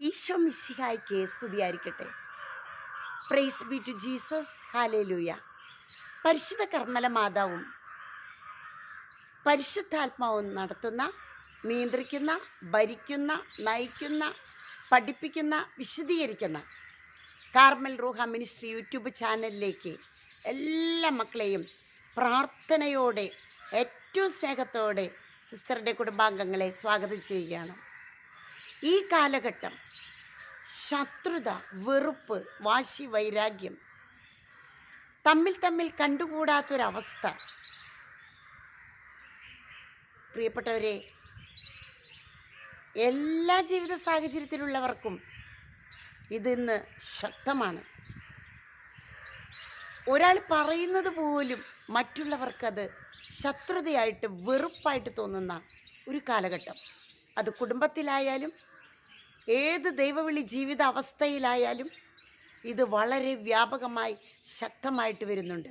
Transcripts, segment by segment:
ഈശോ മിശിഹായ്ക്ക് സ്തുതിയായിരിക്കട്ടെ. Praise be to Jesus hallelujah പരിശുദ്ധ കർമ്മല മാതാവും പരിശുദ്ധാത്മാവും നടത്തുന്ന നിയന്ത്രിക്കുന്ന ഭരിക്കുന്ന നയിക്കുന്ന പഠിപ്പിക്കുന്ന വിശദീകരിക്കുന്ന കാർമൽ റൂഹ മിനിസ്ട്രി യൂട്യൂബ് ചാനലിലേക്ക് എല്ലാ മക്കളെയും പ്രാർത്ഥനയോടെ ഏറ്റവും സ്നേഹത്തോടെ സിസ്റ്ററുടെ കുടുംബാംഗങ്ങളെ സ്വാഗതം ചെയ്യുകയാണ്. ഈ കാലഘട്ടം ശത്രുത വെറുപ്പ് വാശി വൈരാഗ്യം. തമ്മിൽ തമ്മിൽ കണ്ടുകൂടാത്തൊരവസ്ഥ. പ്രിയപ്പെട്ടവരെ എല്ലാ ജീവിത സാഹചര്യത്തിലുള്ളവർക്കും ഇതിന്ന് ശക്തമാണ്. ഒരാൾ പറയുന്നത് പോലും മറ്റുള്ളവർക്കത് ശത്രുതയായിട്ട് വെറുപ്പായിട്ട് തോന്നുന്ന ഒരു കാലഘട്ടം. അത് കുടുംബത്തിലായാലും ഏത് ദൈവവിളി ജീവിത അവസ്ഥയിലായാലും ഇത് വളരെ വ്യാപകമായി ശക്തമായിട്ട് വരുന്നുണ്ട്.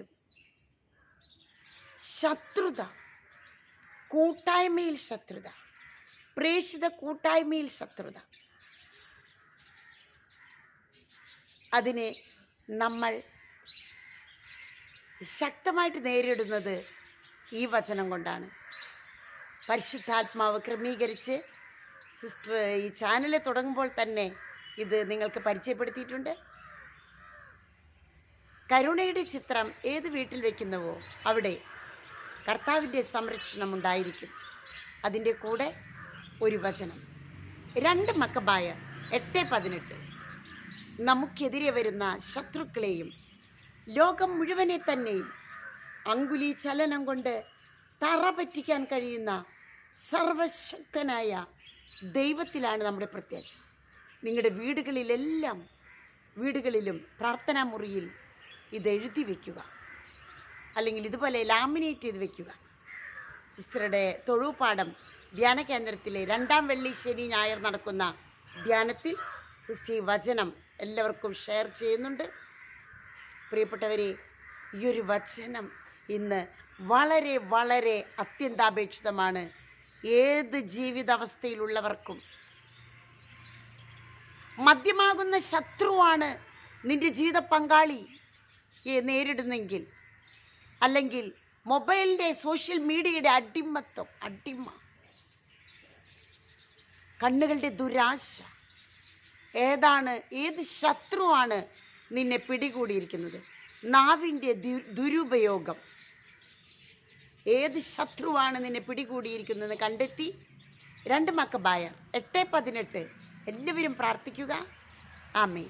ശത്രുത കൂട്ടായ്മയിൽ ശത്രുത പ്രേഷിത കൂട്ടായ്മയിൽ ശത്രുത. അതിനെ നമ്മൾ ശക്തമായിട്ട് നേരിടുന്നത് ഈ വചനം കൊണ്ടാണ്. പരിശുദ്ധാത്മാവ് ക്രമീകരിച്ച് സിസ്റ്റർ ഈ ചാനൽ തുടങ്ങുമ്പോൾ തന്നെ ഇത് നിങ്ങൾക്ക് പരിചയപ്പെടുത്തിയിട്ടുണ്ട്. കരുണയുടെ ചിത്രം ഏത് വീട്ടിൽ വയ്ക്കുന്നുവോ അവിടെ കർത്താവിന്റെ സംരക്ഷണം ഉണ്ടായിരിക്കും. അതിന്റെ കൂടെ ഒരു വചനം. രണ്ട് മക്കബായ എട്ട് പതിനെട്ട്. നമുക്കെതിരെ വരുന്ന ശത്രുക്കളെയും ലോകം മുഴുവനെ തന്നെയും അങ്കുലി ചലനം കൊണ്ട് തറ പറ്റിക്കാൻ കഴിയുന്ന സർവശക്തനായ ദൈവത്തിലാണ് നമ്മുടെ പ്രത്യാശ. നിങ്ങളുടെ വീടുകളിലെല്ലാം വീടുകളിലും പ്രാർത്ഥനാ മുറിയിൽ ഇത് എഴുതി വയ്ക്കുക അല്ലെങ്കിൽ ഇതുപോലെ ലാമിനേറ്റ് ചെയ്ത് വെക്കുക. സിസ്റ്ററുടെ തൊഴുപാഠം ധ്യാന കേന്ദ്രത്തിലെ രണ്ടാം വെള്ളി ശനി ഞായർ നടക്കുന്ന ധ്യാനത്തിൽ സിസ്റ്റർ വചനം എല്ലാവർക്കും ഷെയർ ചെയ്യുന്നുണ്ട്. പ്രിയപ്പെട്ടവരെ ഈ ഒരു വചനം ഇന്ന് വളരെ വളരെ അത്യന്താപേക്ഷിതമാണ്. ഏത് ജീവിതാവസ്ഥയിലുള്ളവർക്കും. മദ്യമാകുന്ന ശത്രുവാണ് നിന്റെ ജീവിത പങ്കാളി നേരിടുന്നെങ്കിൽ. അല്ലെങ്കിൽ മൊബൈലിന്റെ സോഷ്യൽ മീഡിയയുടെ അടിമത്വം അടിമ. കണ്ണുകളുടെ ദുരാശ. ഏതാണ് ഏത് ശത്രുവാണ് നിന്നെ പിടികൂടിയിരിക്കുന്നത്? നാവിന്റെ ദുരുപയോഗം. ഏത് ശത്രുവാണ് നിന്നെ പിടികൂടിയിരിക്കുന്നതെന്ന് കണ്ടെത്തി? രണ്ട് മക്കബായർ. എട്ട് പതിനെട്ട്. എല്ലാവരും പ്രാർത്ഥിക്കുക. ആമേ